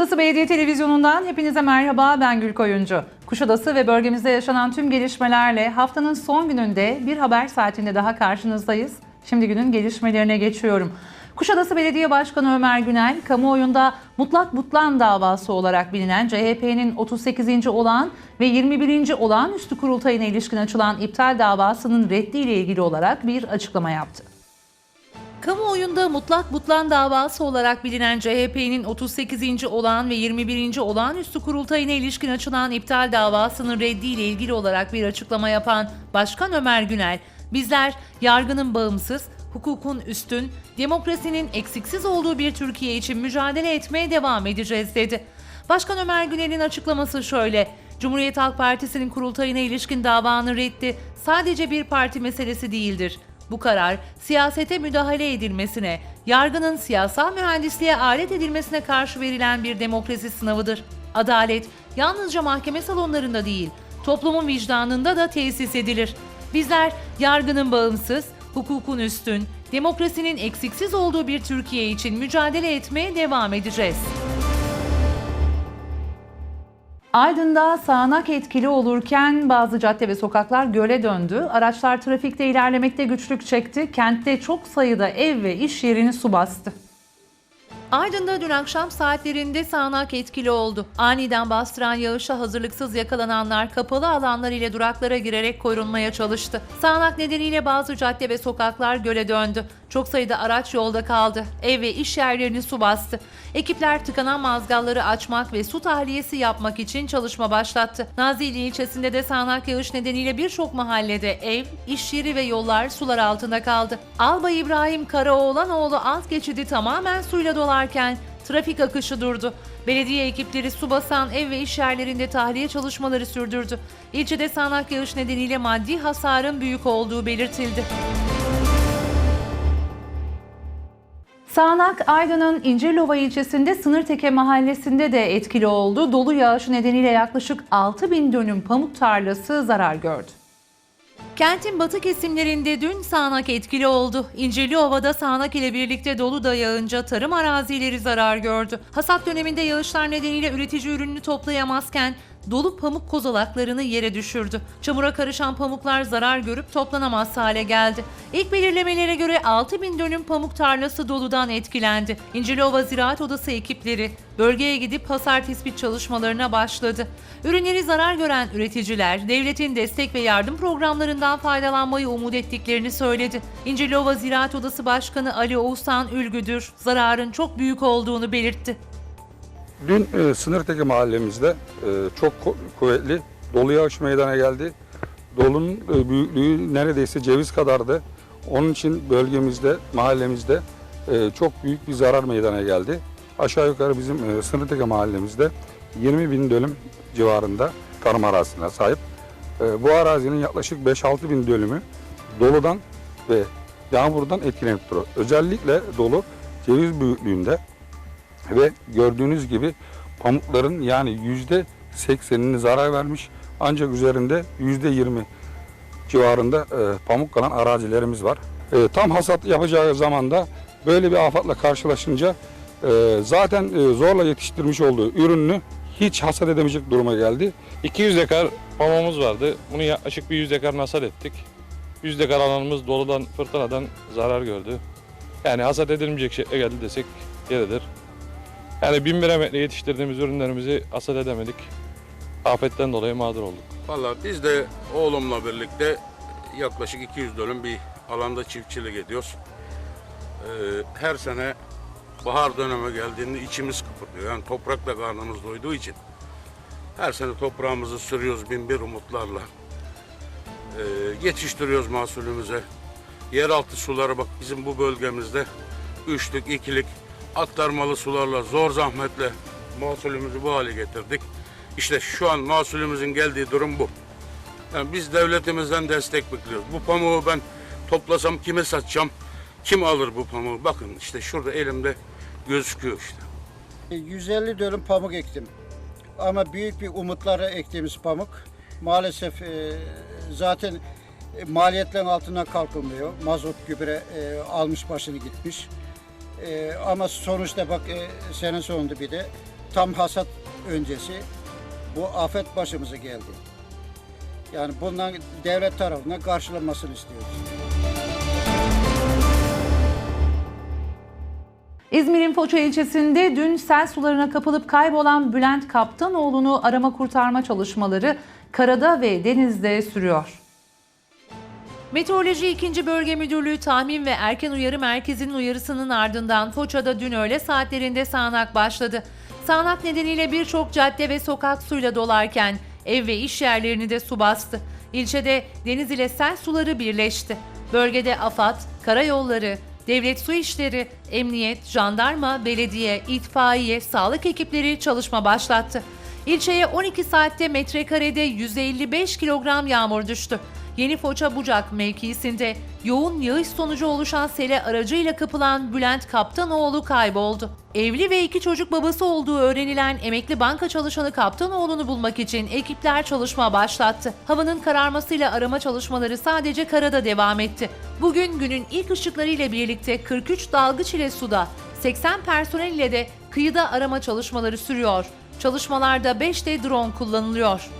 Kuşadası Belediye Televizyonu'ndan hepinize merhaba ben Gül Koyuncu. Kuşadası ve bölgemizde yaşanan tüm gelişmelerle haftanın son gününde bir haber saatinde daha karşınızdayız. Şimdi günün gelişmelerine geçiyorum. Kuşadası Belediye Başkanı Ömer Günel, kamuoyunda mutlak butlan davası olarak bilinen CHP'nin 38. olan ve 21. olağanüstü kurultayına ilişkin açılan iptal davasının reddiyle ilgili olarak bir açıklama yaptı. Kamuoyunda mutlak butlan davası olarak bilinen CHP'nin 38. olan ve 21. olağanüstü kurultayına ilişkin açılan iptal davasının reddiyle ilgili olarak bir açıklama yapan Başkan Ömer Günel, bizler yargının bağımsız, hukukun üstün, demokrasinin eksiksiz olduğu bir Türkiye için mücadele etmeye devam edeceğiz dedi. Başkan Ömer Günel'in açıklaması şöyle. Cumhuriyet Halk Partisi'nin kurultayına ilişkin davanın reddi sadece bir parti meselesi değildir. Bu karar siyasete müdahale edilmesine, yargının siyasal mühendisliğe alet edilmesine karşı verilen bir demokrasi sınavıdır. Adalet yalnızca mahkeme salonlarında değil, toplumun vicdanında da tesis edilir. Bizler yargının bağımsız, hukukun üstün, demokrasinin eksiksiz olduğu bir Türkiye için mücadele etmeye devam edeceğiz. Aydın'da sağanak etkili olurken bazı cadde ve sokaklar göle döndü. Araçlar trafikte ilerlemekte güçlük çekti. Kentte çok sayıda ev ve iş yerini su bastı. Aydın'da dün akşam saatlerinde sağanak etkili oldu. Aniden bastıran yağışa hazırlıksız yakalananlar kapalı alanlar ile duraklara girerek korunmaya çalıştı. Sağanak nedeniyle bazı cadde ve sokaklar göle döndü. Çok sayıda araç yolda kaldı. Ev ve iş yerlerini su bastı. Ekipler tıkanan mazgalları açmak ve su tahliyesi yapmak için çalışma başlattı. Nazilli ilçesinde de sağanak yağış nedeniyle birçok mahallede ev, iş yeri ve yollar sular altında kaldı. Albay İbrahim Karaoğlanoğlu alt geçidi tamamen suyla dolarken trafik akışı durdu. Belediye ekipleri su basan ev ve iş yerlerinde tahliye çalışmaları sürdürdü. İlçede sağanak yağış nedeniyle maddi hasarın büyük olduğu belirtildi. Sağnak Aydın'ın İncirlova ilçesinde Sınırteke mahallesinde de etkili oldu. Dolu yağışı nedeniyle yaklaşık 6 bin dönüm pamuk tarlası zarar gördü. Kentin batı kesimlerinde dün sağanak etkili oldu. İncirliova'da sağanak ile birlikte dolu da yağınca tarım arazileri zarar gördü. Hasat döneminde yağışlar nedeniyle üretici ürününü toplayamazken dolu pamuk kozalaklarını yere düşürdü. Çamura karışan pamuklar zarar görüp toplanamaz hale geldi. İlk belirlemelere göre 6 bin dönüm pamuk tarlası doludan etkilendi. İncirliova Ziraat Odası ekipleri bölgeye gidip hasar tespit çalışmalarına başladı. Ürünleri zarar gören üreticiler devletin destek ve yardım programlarından faydalanmayı umut ettiklerini söyledi. İncirliova Ziraat Odası Başkanı Ali Oğuzhan Ülgüdür zararın çok büyük olduğunu belirtti. Dün e, Sınırteki mahallemizde e, çok ku- kuvvetli dolu yağış meydana geldi. Dolunun e, büyüklüğü neredeyse ceviz kadardı. Onun için bölgemizde, mahallemizde e, çok büyük bir zarar meydana geldi. Aşağı yukarı bizim e, Sınırteki mahallemizde 20 bin dönüm civarında tarım arazisine sahip. E, bu arazinin yaklaşık 5-6 bin dönümü doludan ve yağmurdan etkilenip duruyor. Özellikle dolu ceviz büyüklüğünde ve gördüğünüz gibi pamukların yani yüzde seksenini zarar vermiş ancak üzerinde yüzde yirmi civarında e, pamuk kalan arazilerimiz var. E, tam hasat yapacağı zamanda böyle bir afatla karşılaşınca e, zaten e, zorla yetiştirmiş olduğu ürününü hiç hasat edemeyecek duruma geldi. 200 dekar pamuğumuz vardı. Bunu yaklaşık bir 100 dekar hasat ettik. 100 dekar alanımız doludan, fırtınadan zarar gördü. Yani hasat edilmeyecek şekle geldi desek yeridir. Yani 1000 metre yetiştirdiğimiz ürünlerimizi hasat edemedik. Afetten dolayı mağdur olduk. Valla biz de oğlumla birlikte yaklaşık 200 dönüm bir alanda çiftçilik ediyoruz. Ee, her sene bahar dönemi geldiğinde içimiz kıpırdıyor. Yani toprakla karnımız doyduğu için. Her sene toprağımızı sürüyoruz bin bir umutlarla. Ee, yetiştiriyoruz mahsulümüze. Yeraltı suları bak bizim bu bölgemizde üçlük, ikilik aktarmalı sularla zor zahmetle mahsulümüzü bu hale getirdik. İşte şu an mahsulümüzün geldiği durum bu. Yani biz devletimizden destek bekliyoruz. Bu pamuğu ben toplasam kime satacağım? Kim alır bu pamuğu? Bakın işte şurada elimde gözüküyor işte. 150 dönüm pamuk ektim. Ama büyük bir umutlara ektiğimiz pamuk maalesef e, zaten maliyetlerin altından kalkılmıyor. Mazot gübre e, almış başını gitmiş. E, ama sonuçta bak e, sene sonunda bir de tam hasat öncesi bu afet başımıza geldi. Yani bundan devlet tarafından karşılanmasını istiyoruz. İzmir'in Foça ilçesinde dün sel sularına kapılıp kaybolan Bülent Kaptanoğlu'nu arama kurtarma çalışmaları karada ve denizde sürüyor. Meteoroloji 2. Bölge Müdürlüğü Tahmin ve Erken Uyarı Merkezi'nin uyarısının ardından Foça'da dün öğle saatlerinde sağanak başladı. Sağanak nedeniyle birçok cadde ve sokak suyla dolarken ev ve iş yerlerini de su bastı. İlçede deniz ile sel suları birleşti. Bölgede AFAD, karayolları, devlet su işleri, emniyet, jandarma, belediye, itfaiye, sağlık ekipleri çalışma başlattı. İlçeye 12 saatte metrekarede 155 kilogram yağmur düştü. Yeni Foça Bucak mevkisinde yoğun yağış sonucu oluşan sele aracıyla kapılan Bülent Kaptanoğlu kayboldu. Evli ve iki çocuk babası olduğu öğrenilen emekli banka çalışanı Kaptanoğlu'nu bulmak için ekipler çalışma başlattı. Havanın kararmasıyla arama çalışmaları sadece karada devam etti. Bugün günün ilk ışıklarıyla birlikte 43 dalgıç ile suda, 80 personel ile de kıyıda arama çalışmaları sürüyor. Çalışmalarda 5 de drone kullanılıyor.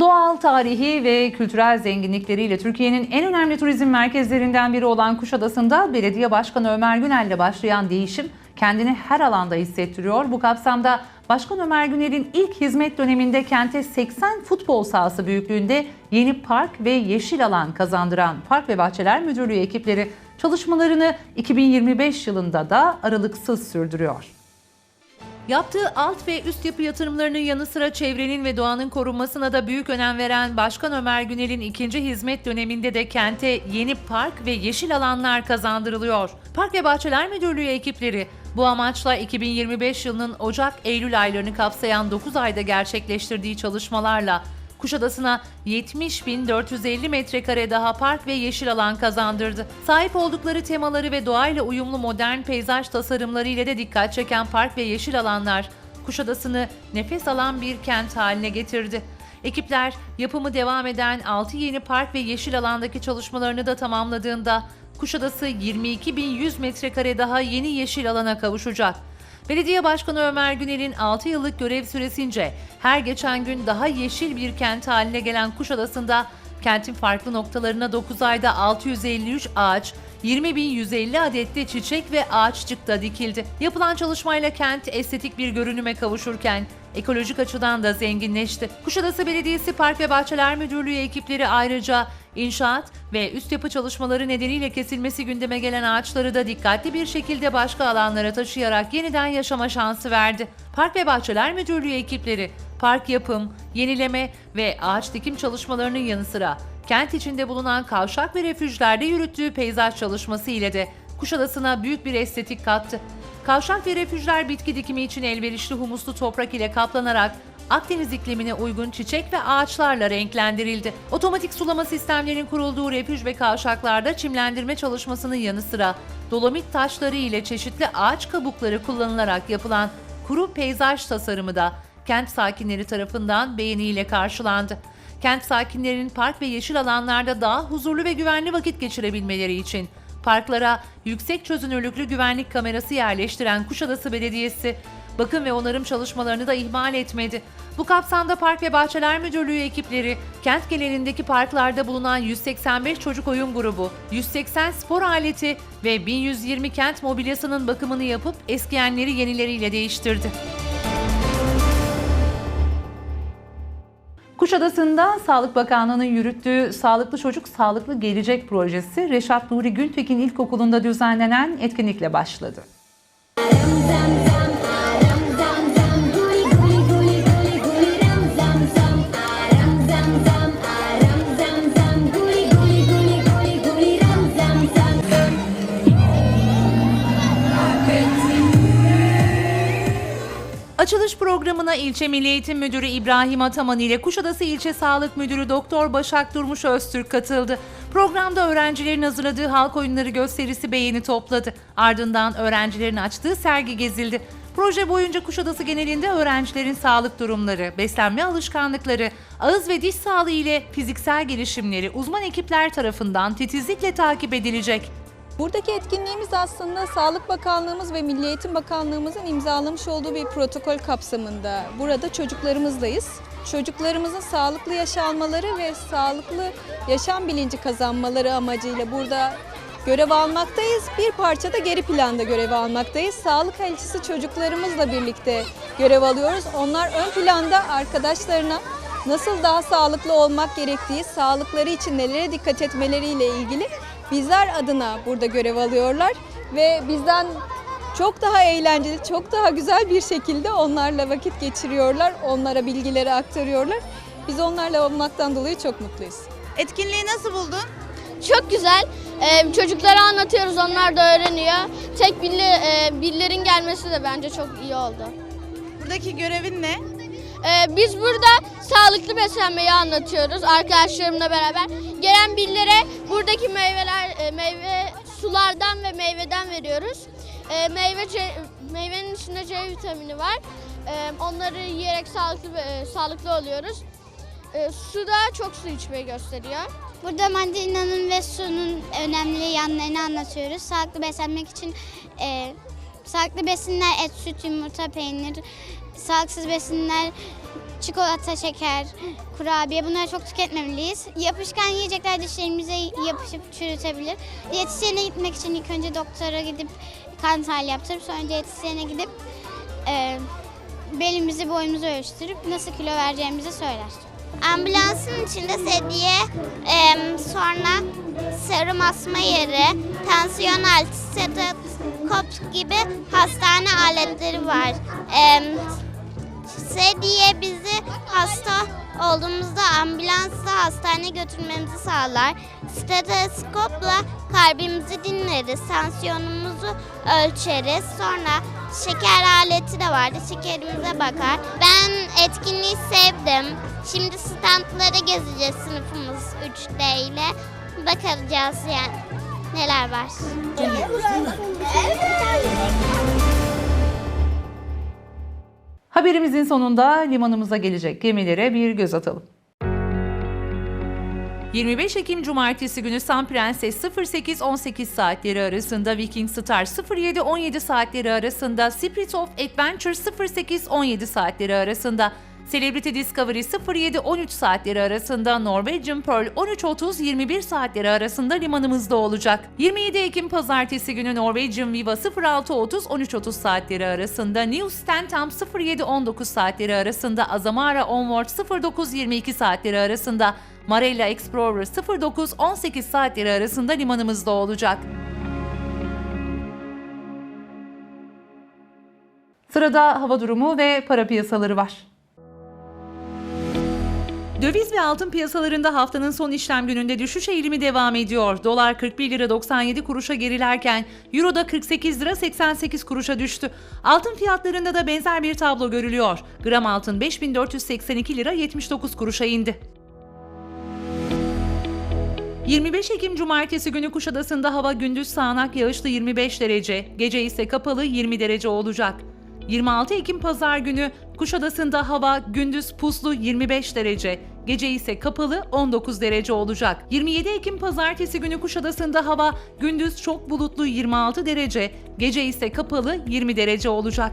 Doğal, tarihi ve kültürel zenginlikleriyle Türkiye'nin en önemli turizm merkezlerinden biri olan Kuşadası'nda Belediye Başkanı Ömer Günel ile başlayan değişim kendini her alanda hissettiriyor. Bu kapsamda Başkan Ömer Günel'in ilk hizmet döneminde kente 80 futbol sahası büyüklüğünde yeni park ve yeşil alan kazandıran Park ve Bahçeler Müdürlüğü ekipleri çalışmalarını 2025 yılında da aralıksız sürdürüyor. Yaptığı alt ve üst yapı yatırımlarının yanı sıra çevrenin ve doğanın korunmasına da büyük önem veren Başkan Ömer Günel'in ikinci hizmet döneminde de kente yeni park ve yeşil alanlar kazandırılıyor. Park ve Bahçeler Müdürlüğü ekipleri bu amaçla 2025 yılının Ocak-Eylül aylarını kapsayan 9 ayda gerçekleştirdiği çalışmalarla Kuşadası'na 70.450 metrekare daha park ve yeşil alan kazandırdı. Sahip oldukları temaları ve doğayla uyumlu modern peyzaj tasarımları ile de dikkat çeken park ve yeşil alanlar Kuşadası'nı nefes alan bir kent haline getirdi. Ekipler yapımı devam eden 6 yeni park ve yeşil alandaki çalışmalarını da tamamladığında Kuşadası 22.100 metrekare daha yeni yeşil alana kavuşacak. Belediye Başkanı Ömer Günel'in 6 yıllık görev süresince her geçen gün daha yeşil bir kent haline gelen Kuşadası'nda kentin farklı noktalarına 9 ayda 653 ağaç, 20.150 adet de çiçek ve ağaççık da dikildi. Yapılan çalışmayla kent estetik bir görünüme kavuşurken ekolojik açıdan da zenginleşti. Kuşadası Belediyesi Park ve Bahçeler Müdürlüğü ekipleri ayrıca inşaat ve üst yapı çalışmaları nedeniyle kesilmesi gündeme gelen ağaçları da dikkatli bir şekilde başka alanlara taşıyarak yeniden yaşama şansı verdi. Park ve Bahçeler Müdürlüğü ekipleri park yapım, yenileme ve ağaç dikim çalışmalarının yanı sıra kent içinde bulunan kavşak ve refüjlerde yürüttüğü peyzaj çalışması ile de Kuşadası'na büyük bir estetik kattı. Kavşak ve refüjler bitki dikimi için elverişli humuslu toprak ile kaplanarak Akdeniz iklimine uygun çiçek ve ağaçlarla renklendirildi. Otomatik sulama sistemlerinin kurulduğu refüj ve kavşaklarda çimlendirme çalışmasının yanı sıra dolomit taşları ile çeşitli ağaç kabukları kullanılarak yapılan kuru peyzaj tasarımı da kent sakinleri tarafından beğeniyle karşılandı. Kent sakinlerinin park ve yeşil alanlarda daha huzurlu ve güvenli vakit geçirebilmeleri için parklara yüksek çözünürlüklü güvenlik kamerası yerleştiren Kuşadası Belediyesi bakım ve onarım çalışmalarını da ihmal etmedi. Bu kapsamda Park ve Bahçeler Müdürlüğü ekipleri kent genelindeki parklarda bulunan 185 çocuk oyun grubu, 180 spor aleti ve 1120 kent mobilyasının bakımını yapıp eskiyenleri yenileriyle değiştirdi. Kuşadası'nda Sağlık Bakanlığı'nın yürüttüğü Sağlıklı Çocuk Sağlıklı Gelecek projesi Reşat Nuri Güntekin İlkokulu'nda düzenlenen etkinlikle başladı. Ram programına ilçe Milli Eğitim Müdürü İbrahim Ataman ile Kuşadası İlçe Sağlık Müdürü Doktor Başak Durmuş Öztürk katıldı. Programda öğrencilerin hazırladığı halk oyunları gösterisi beğeni topladı. Ardından öğrencilerin açtığı sergi gezildi. Proje boyunca Kuşadası genelinde öğrencilerin sağlık durumları, beslenme alışkanlıkları, ağız ve diş sağlığı ile fiziksel gelişimleri uzman ekipler tarafından titizlikle takip edilecek. Buradaki etkinliğimiz aslında Sağlık Bakanlığımız ve Milli Eğitim Bakanlığımızın imzalamış olduğu bir protokol kapsamında. Burada çocuklarımızdayız. Çocuklarımızın sağlıklı yaş almaları ve sağlıklı yaşam bilinci kazanmaları amacıyla burada görev almaktayız. Bir parça da geri planda görev almaktayız. Sağlık elçisi çocuklarımızla birlikte görev alıyoruz. Onlar ön planda arkadaşlarına nasıl daha sağlıklı olmak gerektiği, sağlıkları için nelere dikkat etmeleriyle ilgili bizler adına burada görev alıyorlar ve bizden çok daha eğlenceli, çok daha güzel bir şekilde onlarla vakit geçiriyorlar, onlara bilgileri aktarıyorlar. Biz onlarla olmaktan dolayı çok mutluyuz. Etkinliği nasıl buldun? Çok güzel. Ee, çocuklara anlatıyoruz, onlar da öğreniyor. Tek billi, e, billerin gelmesi de bence çok iyi oldu. Buradaki görevin ne? Ee, biz burada sağlıklı beslenmeyi anlatıyoruz arkadaşlarımla beraber. Gelen billere buradaki meyveler, e, meyve sulardan ve meyveden veriyoruz. Ee, meyve meyvenin içinde C vitamini var. Ee, onları yiyerek sağlıklı e, sağlıklı oluyoruz. Ee, su da çok su içmeyi gösteriyor. Burada mandalina'nın ve suyun önemli yanlarını anlatıyoruz. Sağlıklı beslenmek için e, sağlıklı besinler et, süt, yumurta, peynir, sağlıksız besinler, çikolata, şeker, kurabiye bunları çok tüketmemeliyiz. Yapışkan yiyecekler dişlerimize yapışıp çürütebilir. Diyetisyene gitmek için ilk önce doktora gidip kan tahlili yaptırıp sonra diyetisyene gidip e, belimizi boyumuzu ölçtürüp nasıl kilo vereceğimizi söyler. Ambulansın içinde sedye, em, sonra serum asma yeri, tansiyon aleti, stetoskop gibi hastane aletleri var. Em, sedye bizi hasta olduğumuzda ambulansla hastaneye götürmemizi sağlar. Stetoskopla kalbimizi dinleriz, tansiyonumuzu ölçeriz. Sonra şeker aleti de vardı, şekerimize bakar. Ben etkinliği sevdim. Şimdi standlara gezeceğiz sınıfımız 3D ile. Bakacağız yani neler var. Haberimizin sonunda limanımıza gelecek gemilere bir göz atalım. 25 Ekim Cumartesi günü Sun Princess 08-18 saatleri arasında, Viking Star 07-17 saatleri arasında, Spirit of Adventure 08-17 saatleri arasında, Celebrity Discovery 07-13 saatleri arasında, Norwegian Pearl 13.30-21 saatleri arasında limanımızda olacak. 27 Ekim Pazartesi günü Norwegian Viva 06.30-13.30 saatleri arasında, New Stantam 07-19 saatleri arasında, Azamara Onward 09-22 saatleri arasında, Marella Explorer 09-18 saatleri arasında limanımızda olacak. Sırada hava durumu ve para piyasaları var. Döviz ve altın piyasalarında haftanın son işlem gününde düşüş eğilimi devam ediyor. Dolar 41 lira 97 kuruşa gerilerken Euro da 48 lira 88 kuruşa düştü. Altın fiyatlarında da benzer bir tablo görülüyor. Gram altın 5482 lira 79 kuruşa indi. 25 Ekim Cumartesi günü Kuşadası'nda hava gündüz sağanak yağışlı 25 derece, gece ise kapalı 20 derece olacak. 26 Ekim Pazar günü Kuşadası'nda hava gündüz puslu 25 derece, gece ise kapalı 19 derece olacak. 27 Ekim Pazartesi günü Kuşadası'nda hava gündüz çok bulutlu 26 derece, gece ise kapalı 20 derece olacak.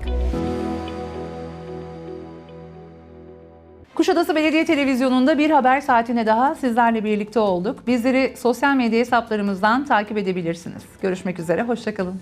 Kuşadası Belediye Televizyonu'nda bir haber saatine daha sizlerle birlikte olduk. Bizleri sosyal medya hesaplarımızdan takip edebilirsiniz. Görüşmek üzere, hoşçakalın.